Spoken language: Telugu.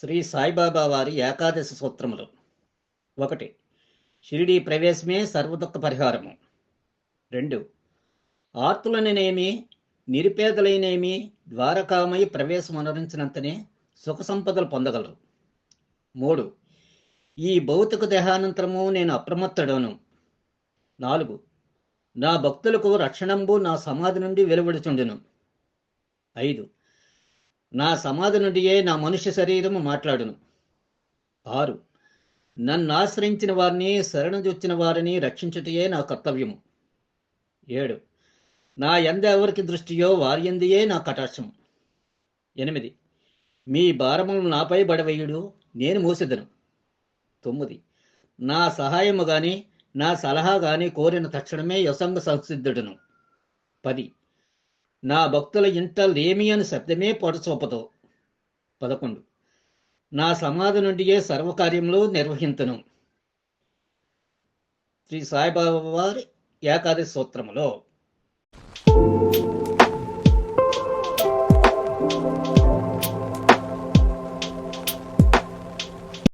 శ్రీ సాయిబాబా వారి ఏకాదశి సూత్రములు. ఒకటి షిరిడి ప్రవేశమే సర్వదుఃఖ పరిహారము. రెండు ఆర్తులనేమి నిరుపేదలైనేమి ద్వారకామై ప్రవేశం అనురించినంతనే సుఖ సంపదలు పొందగలరు. మూడు ఈ భౌతిక దేహానంతరము నేను అప్రమత్తడను. నాలుగు నా భక్తులకు రక్షణంబు నా సమాధి నుండి వెలువడుచుండును. ఐదు నా సమాధి నుండియే నా మనుష్య శరీరము మాట్లాడును. ఆరు. నన్ను ఆశ్రయించిన వారిని శరణజొచ్చిన వారిని రక్షించుటయే నా కర్తవ్యము. ఏడు. నా ఎంద ఎవరికి దృష్టియో వారి ఎందియే నా కటాక్షము. ఎనిమిది. మీ భారములు నాపై బడవేయుడు నేను మోసెదను. తొమ్మిది. నా సహాయము కానీ నా సలహా కానీ కోరిన తక్షణమే యసంగ సంసిద్ధుడును. పది. నా భక్తుల ఇంట లేమి అని శబ్దమే పొడచూపదు పదకొండు. నా సమాధి నుండియే సర్వకార్యంలో నిర్వహించను శ్రీ సాయిబాబా వారి ఏకాదశి సూత్రములో